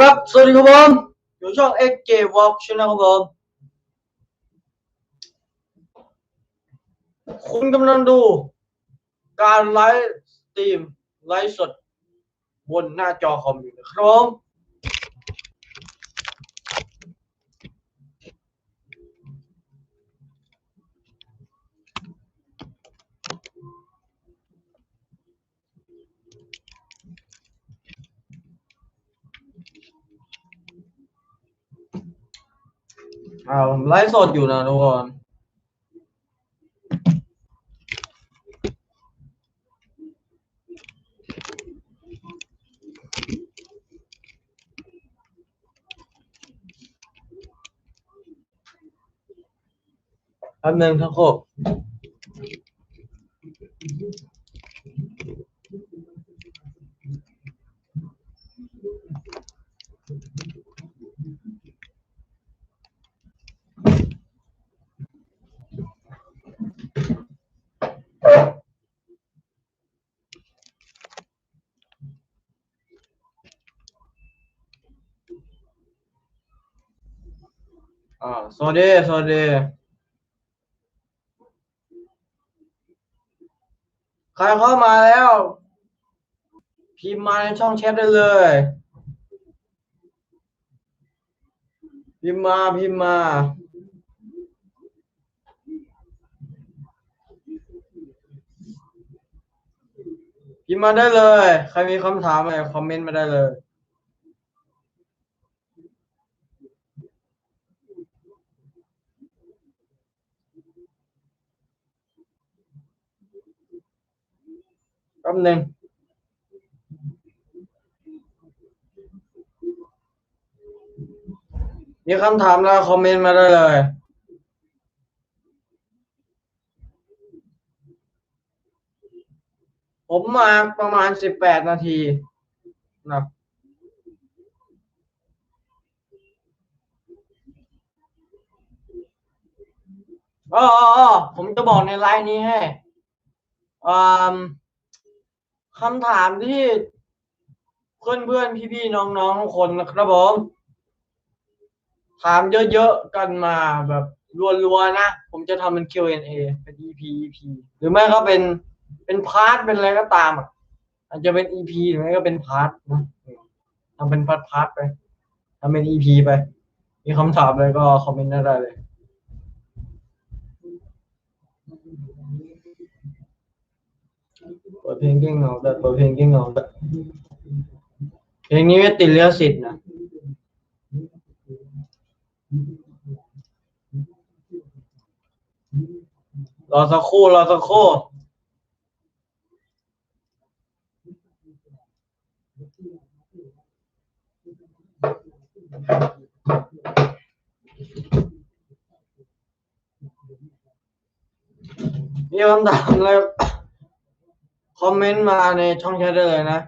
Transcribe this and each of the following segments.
ครับ สวัสดีครับผมอยู่ช่อง XJ Walk Channel ครับผมคุณกำลังดู การไลฟ์สตรีมไลฟ์สด บนหน้าจอคอมอยู่นะครับ ผมอ่าผมไลฟ์สดอยู่นะทุกคนแป๊บนึงทั้งโครับ สวัสดี สวัสดี ใครเข้ามาแล้ว พิมพ์มาในช่องแชทได้เลย พิมพ์มา พิมพ์มาพิมพ์มาได้เลย ใครมีคำถามอะไรคอมเมนต์มาได้เลย แป๊บหนึ่งมีคำถามแล้วคอมเมนต์มาได้เลย ผมมาประมาณสิบแปดนาทีนะอ๋ออ๋ออ๋อผมจะบอกในไลน์นี้ให้อ่า คำถามที่เพื่อนเพื่อนพี่พี่ๆน้องทุกคนนะครับผมถามเยอะๆกันมาแบบรัวๆนะ ผมจะทำเป็น Q&A เป็น EP EP หรือไม่ก็เป็นเป็นพาร์ทเป็นอะไรก็ตามอะอาจจะเป็น EP หรือไม่ก็เป็นพาร์ทนะทำเป็นพาร์ทพาร์ทไปทำเป็น EP ไป มีคำถามอะไรก็คอมเมนต์ได้เลย เปิดเพลงเก่งเหงาแต่เปิดเพลงเก่งเหงาแต่เพลงนี้ไม่ติดเลิขสิทธิ์นะรอสักครู่รอสักครู่มีคำถามอะไร คอมเมนต์มาในช่องแชทได้เลยนะ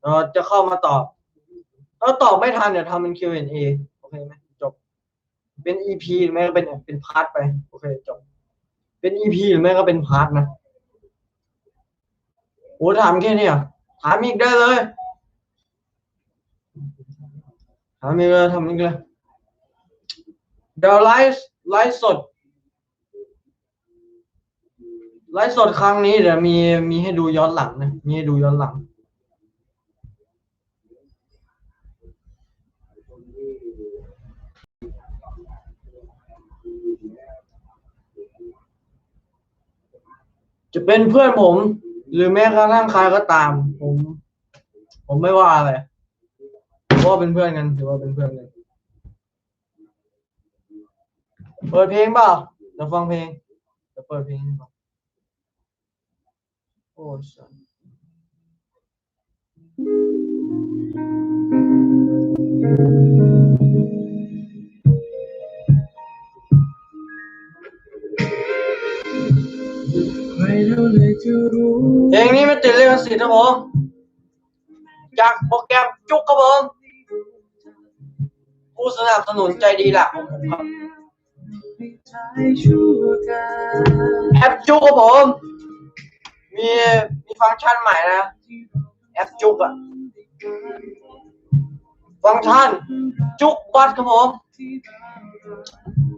เราจะเข้ามาตอบ ถ้าตอบไม่ทันเดี๋ยวทำเป็น Q&A โอเคไหมจบ เป็น EP หรือไม่ก็เป็นเป็นพาร์ทไป โอเคจบ เป็น EP หรือไม่ก็เป็นพาร์ทนะโอ้ถามแค่นี้เหรอถามอีกได้เลยถามอีกเลยทำอีกเลยเดี๋ยวไลฟ์ไลฟ์สด ไลฟ์สดครั้งนี้เดี๋ยวมีมีให้ดูย้อนหลังนะ มีให้ดูย้อนหลัง จะเป็นเพื่อนผม หรือแม้กระทั่งใครก็ตาม ผม ผมไม่ว่าอะไรเพราะว่าเป็นเพื่อนกันถือว่าเป็นเพื่อนกันเปิดเพลงเปล่าเดี๋ยวฟังเพลงเดี๋ยวเปิดเพลงให้ฟัง โอ้สันเพลงนี้ไม่ติดลิขสิทธิ์ครับผมจากโปรแกรมจุกครับผมโอ้ผู้สนับสนุนใจดีหลักของผมครับแอปจุกครับผม มีมีฟังก์ชันใหม่นะแอปจุกอะฟังก์ชันจุกบัสครับผม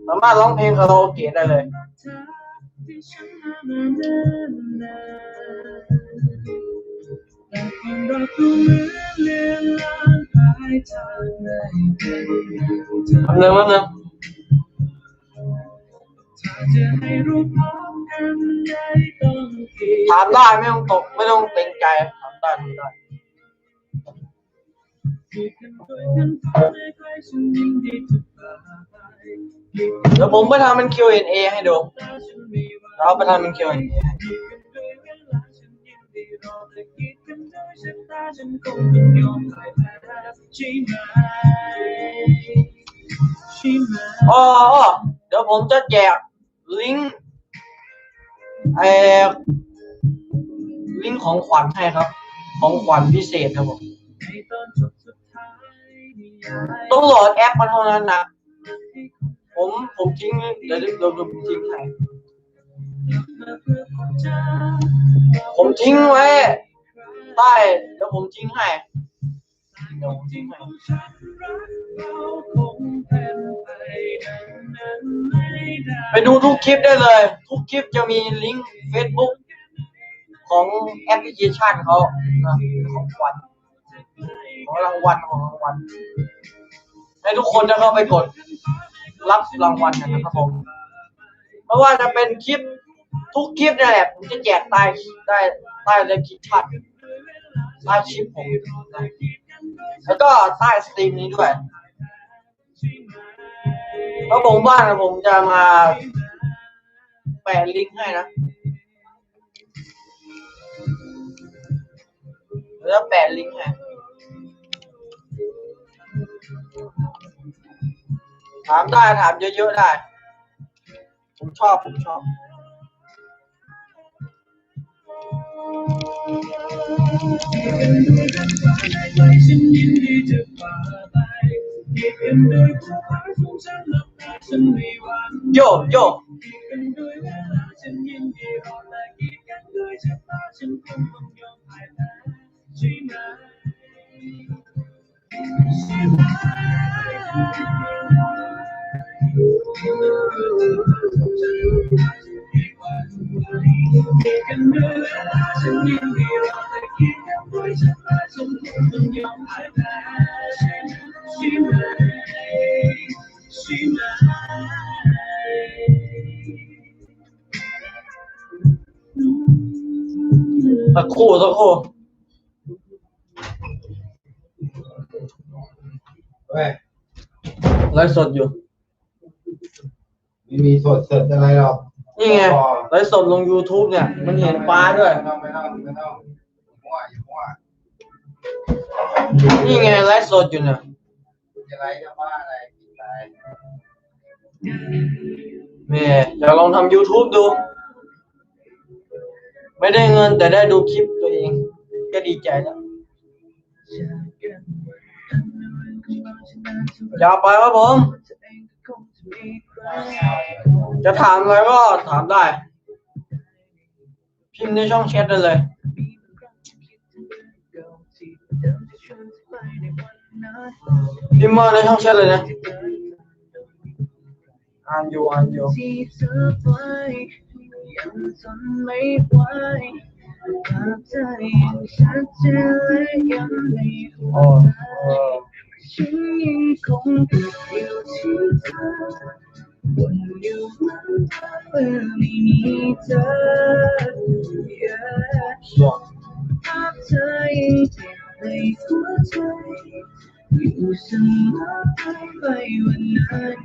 สามารถร้องเพลงคาราโอเกะได้เลยคำนึงคำนึง ถามได้ไม่ต้องตก ไม่ต้องเต็งใจถามได้ถามได้เดี๋ยวผมไปทำเป็น Q&A ให้ดูเราไปทำเป็น Q&A ให้อ๋ออ๋อเดี๋ยวผมจะแจกลิงก์ไอ้ ลิงก์ของขวัญให้ครับ ของขวัญพิเศษครับผมต้องโหลดแอปมาเท่านั้นนะ ผมผมทิ้งเดี๋ยวเดี๋ยวเดี๋ยวผมทิ้งให้ผมทิ้งไว้ใต้เดี๋ยวผมทิ้งให้เดี๋ยวผมทิ้งให้ไปดูทุกคลิปได้เลย ทุกคลิปจะมีลิงก์ Facebook ของแอปพลิเคชันเขานะของขวัญของรางวัลของรางวัลให้ทุกคนจะเข้าไปกดรับรางวัลกันนะครับผมเพราะว่าจะเป็นคลิปทุกคลิปนี่แหละผมจะแจกใต้ใต้ใต้ในคลิปชัดใต้คลิปผมแล้วก็ใต้สตรีมนี้ด้วยแล้วผมว่านผมจะมาแปะลิงก์ให้นะ แล้วแปะลิงก์ให้ถามได้ถามเยอะๆได้ ผมชอบผมชอบ โยโยสักครู่ รู่เว้ย ไลฟ์สดอยู่ ไม่มีสดเสร็จอะไรหรอกนี่ไงไลฟ์สดลง YouTube เนี่ย มันเห็นฟ้าด้วย ไม่ต้องไม่ต้องไม่ต้องมั่วอย่ามั่วนี่ไงไลฟ์สดอยู่เนี่ยจะไรจะว่าอะไรกินอะไรแม่เดี๋ยวลองทำ YouTube ดู ไม่ได้เงินแต่ได้ดูคลิปตัวเอง ก็ดีใจแล้วอ ย่าไปครับผม จะถามอะไรก็ถามได้ พิมพ์ในช่องแชทได้เลย พิมพ์มาในช่องแชทเลยนะอ่านอยู่อ่านอยู่ที่เธอ ไว้ยังทนไม่ไหวภาพเธอยังชัดเจนและ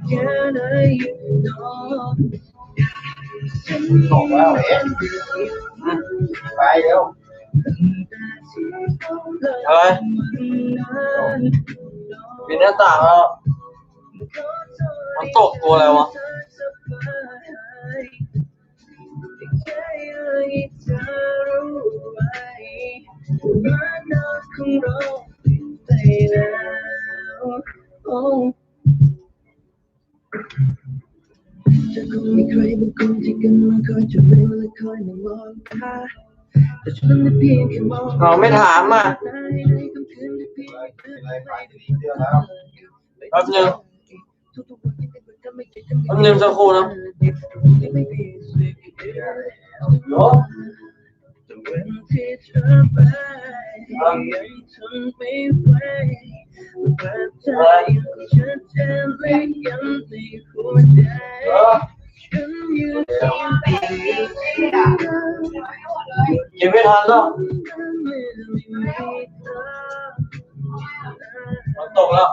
ยังในหัวอ๋อใจเออฉันยังคงติดอ ปไปวันนานแค่ไหน you know ฉันบอกแล้วเอ๊ะไปเร็วอะไรปิดหน้าต่างแล้ว มันตกตัวอะไรวะ จะคงมีใครบางคนที่กำลังคอยจะเร็วและคอยมามองตา เองเราไม่ถามอะแค่อะไรไปสีเสื้อแล้วแป๊บนึงทุกๆวันที่เนก็ไม่เคยทำแป๊บนึงสักครู่นะไม่มีสิ่งที่ได้โอ้แต่วันที่เธอไปยังทนไม่ไหวบาดใจยังชัดเจนะยังในหัวใจฉันยืนตรงที่เธอยังไม่ทันแล้วมันตกแล้ว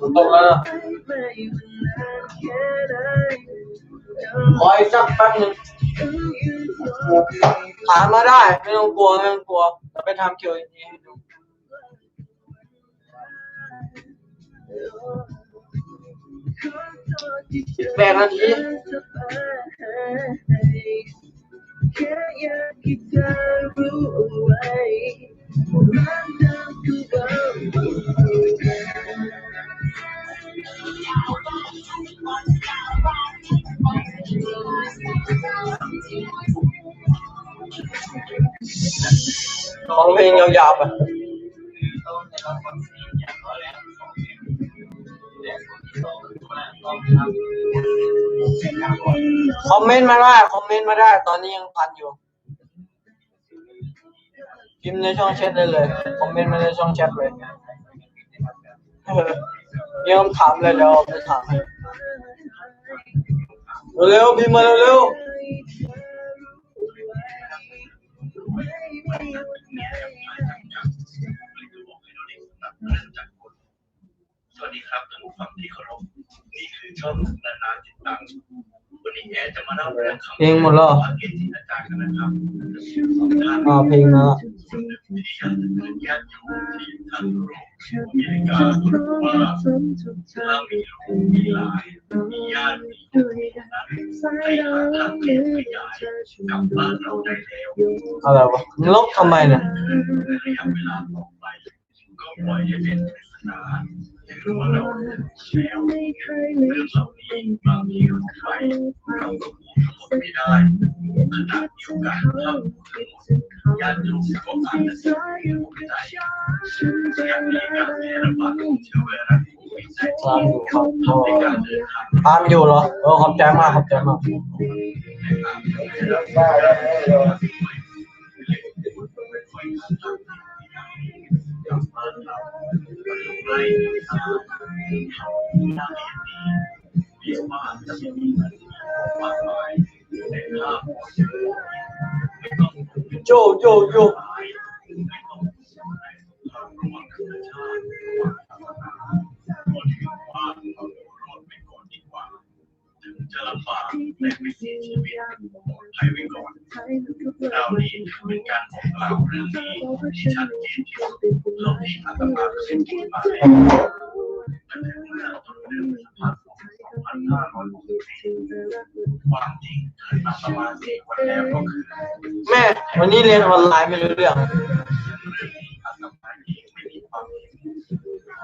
มันตกแล้วนะขออีกสักแป๊บนึงถามมาได้ ไม่ต้องกลัว ไม่ต้องกลัว จะไปทำเกี่ยวอย่างนี้ให้ดู แปดนาทีแค่อยา คือเราของเพลงยาวๆไปคอมเมนต์มาได้คอมเมนต์มาได้ ตอนนี้ยังทันอยู่พิมพ์ในช่องแชทได้เลยคอมเมนต์มาในช่องแชทเลยเออมีคำถามเลยเดี๋ยวเอาไปถามให้เร็วๆพิมพ์มาเร็วสวัสดีครับท่านผู้ฟังที่ เคารพนี่คือช่องนานๆติดตังวันนี้แอร์จะมาเล่าเรื่องคำๆเพลงหมดแล้วเหรอว่าเกจิอาจารย์กันนะครับสองท่านอ่าเพลงมาแล้วคนหนึ่งที่อยากจะเกิดญาติโยมที่ท่านรู้มีการว่าถ้ามีลูกมีหลานมีญาติมีคนนั้นให้หาทางเลี้ยงขยายกลับบ้านเราได้แล้วอะไรวะมึงลบทำไมเนี่ยในระยะเวลาต่อไปก็ปล่อยให้เป็นปริศนาให้ รู้เราแล้วไม่เคยเรื่องเหล่านี้บางทีออกไปเราก็พูดทั้งหมดไม่ได้ขนาดเดียวกันถ้าพูดทั้งหมดญาติโยมก็อาจจะเสียใจอย่างนี้การแพร่ระบาดของเชื้อไวรัสโควิดตามอยู่ครับ -19 ในการเดินทางตามอยู่เหรอเออขอบใจมากขอบใจมากได้ แล้ว ลำบากแต่ไม่เสีชีวิตปลอดภัยไว้ก่อนเราวนี้เป็นการบอกกล่าวเรื่องนี้ที่ชัดเจนที่สุดเราที่อาตมาเป็นผู้มาแล้วมันถึงเรื่องต้นเรื่องสภาพของ2564ความจริงเกิดมาประมาณสี่วันแล้วก็คือแม่วันนี้เรียนออนไลน์ไม่รู้เรื่ององนี้อาตมาเองไม่มีความเห็น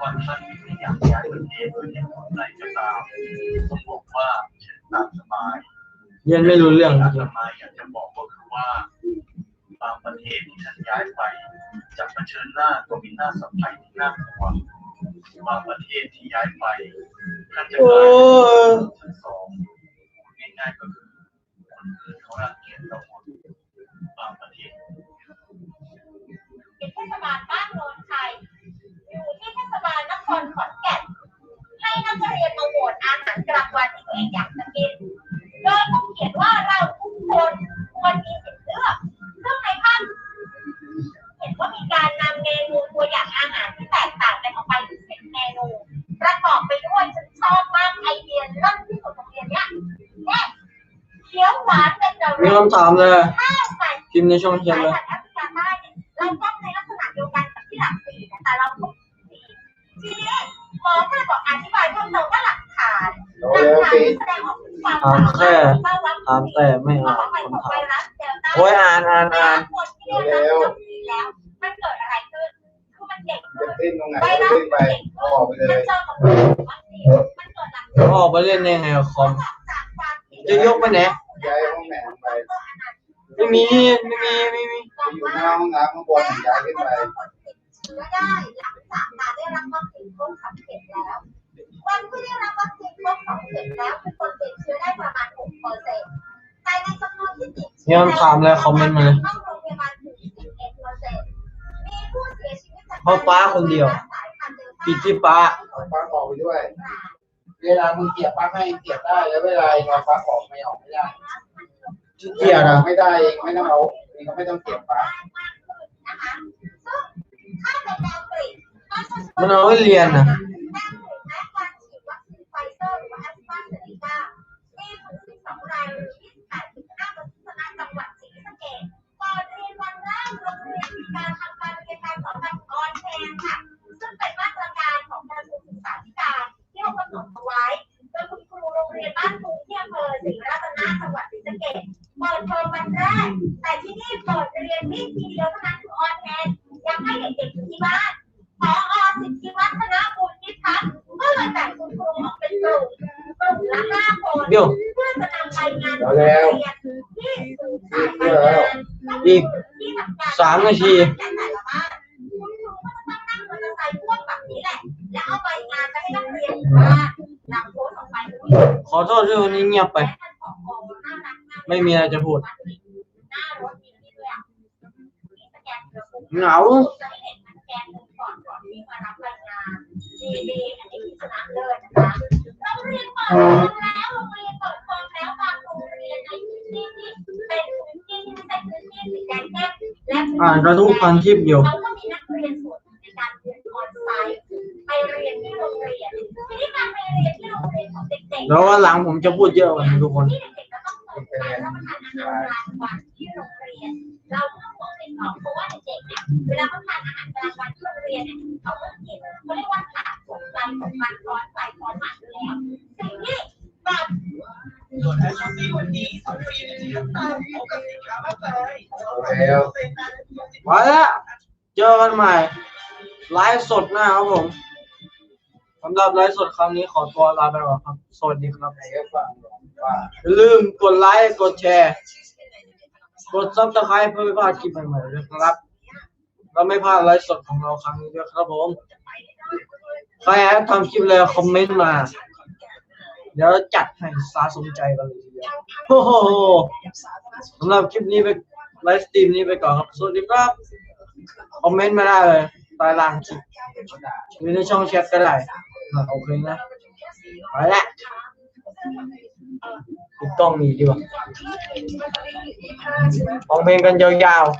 ว่าท่านไม่อยากย้ายประเทศหรืออย่างไรก็ตามผมบอกว่า เชิญตามสบายเรียนไม่รู้เรื่องจอาริตงมาอยากจะบอกก็คือว่าบางประเทศที่ท่านย้ายไปจะเผชิญหน้าก็มีหน้าสัมผัสที่น่ากลัวบางประเทศที่ย้ายไปท่านจะโอ้กลายเป็นชั้นสองง่ายๆก็คือคนอื่นเขารังเกียจเราหมดบางประเทศเป็นเทศบาลบ้านโนนชัยอยู่ำถามเลยข้าวใส่พิมพ์ในช่องแชทสายเลยพันธุ์แอฟริกาใต้เนี่ยเราต้องในลักษณะเดียวกันกับที่หลักสี่นะแต่เราพบสี่ทีนี้หมอก็เลยบอกอธิบายเพิ่มเติมว่าหลักฐานหลักฐานที่แสดงออกถึงความสามารถของเจ้าวัคถามซีนแต่ไม่ขออ่านงไวคำถามรัสเดลต้าโอ้ยอ่านอ่านอ่านคนที่ได้รับวัคซีนแล้ว มันเกิดอะไรขึ้นคือมันเด็กขึ้นเล่นตรงไหนไปรับเล่นไปเด็กออกไปเลมันย เจอกับวัคซีนมันเกิดหลังออกไปเล่นได้ไงอะคอมจากความผิดจะยกไปไหนย้ายห้องแหนไปไม่มีไม่มีไม่มีไปอยู่หน้าห้องน้ำข้างบนย้ายขึ้นไปเชื้อได้หลังจากการได้รับวัคซีนครบสองเข็มแล้ววันที่ได้รับวัคซีนครบสองเข็มแล้วคือคนติดเชื้อได้ประมาณ6เปอร์เซ็นต์แต่ในจำนวนที่ติดเชื้เนี่ยมันถามอะไรคอมเมนต์มาเลยเข้าโรงพยาบาลถึง11เปอร์เซ็นต์มีผู้เสียชีวิตจากเพราะป้าคนเดียวปิดที่ป้าปลั๊กออกไปด้วย เวลามึงเสียบปลั๊กให้เสียบได้แล้วเวลาเราปลั๊กออกไม่ออกไม่ได้ ขี้เกียจอะไม่ได้เองไม่ต้องเอาเองก็ไม่ต้องเสียบปลั๊กนะคะซึ่งถ้าเป็นแนวกรีดก็จะช่วยมันเอาไว้เรียนนะแนวกรีดและการฉีดวัคซีนไฟเซอร์หรือว่าแอสตราเซเนกามีถึง12รายหรือ28.5เปอร์เซ็นต์จังหวัดศรีสะเกษก่อนเรียนวันแรกโรงเรียนมีการทำการเรียนการสอนแบบออนแลนค่ะซึ่งเป็นมาตรการของ วันแรกแต่ที่นี่เปิดเรียนวิ่งทีเดียวเท่านั้นคือออนแลนยังให้เด็กๆอยู่ที่บ้านพอสิทธิวัฒนบุญนิพัฒน์ก็เลยแบ่งคุณครูออกเป็นกลุ่มกลุ่มละห้าคนเดี๋ยวเพื่อจะนำไปงานเอาแล้วเรียนที่ศูนย์สายการงานอีกที่ทำการสามนาทีและแต่ละบ้านคุณครูก็จะต้องนั่งมอเตอร์ไซค์พ่วงแบบนี้แหละแล้วเอาไปงานไปให้นักเรียนอยู่บ้านนำโพสต์ออกไปคุณผู้ชมขอโทษที่วันนี้เงียบไปและท่านผอน่ารักากไม่มีอะไรจะพูด เกลือปุ๊บเหงาจะให้เห็นสแกนก่อนก่อนที่มารับรายงานดีดีอันนี้คือชนะเลิศนะคะโรงเรียนเปิดเทอมแล้วโรงเรียนเปิดเทอมแล้วบางโรงเรียนในพื้นที่ที่เป็นพื้นที่ที่ไม่ใช่พื้นที่สีแดงเข้มและอ่านกระทุกพันคลิปอยู่เขาก็มีนักเรียนส่วนหนึ่งในการเรียนออนไลน์ไปเรียนที่โรงเรียนทีนี้การไปเรียนที่โรงเรียนของเด็กๆแล้ววันหลังผมจะพูดเยอะกว่านี้ทุกคนที่เด็ กๆจะต้องเปิดการรับประทานอาหารกลางวันที่โรงเรียน เราไม่ต้องห่วงเป็นของเพราะว่าเด็กๆเนี่ยเวลาเขาทานอาหารกลางวันที่โรงเรียนเนี่ยเขาก็กินเขาเรียกว่าขาดสมใจของมันร้อนใจร้อนหมันอยู่แล้วสิ่งที่แบบเอาแล้วมาแล้วเจอกันใหม่ไลฟ์สดนะครับผมสำหรับไลฟ์สดครั้งนี้ขอตัวลาไปก่อนครับ สวัสดีครับไหนก็ฟังว่า อย่าลืมกดไลค์กดแชร์ กดซับสไครต์เพื่อไม่พลาดคลิปใหม่ๆด้วยครับเราไม่พลาดไลฟ์สดของเราครั้งนี้ด้วยครับผมใครอยากทำคลิปเลยคอมเมนต์มา เดี๋ยวจัดให้สาสมใจกันเลยทีเดียวโอ้โหสำหรับคลิปนี้ไปไลฟ์สตรีมนี้ไปก่อนครับ สวัสดีครับ คอมเมนต์มาได้เลยใต้ล่างคลิปหรือในช่องแชทก็ได้โอเคนะ ไปละ ปิดกล้องนี้ดีกว่าฟังเพลงกันยาวๆ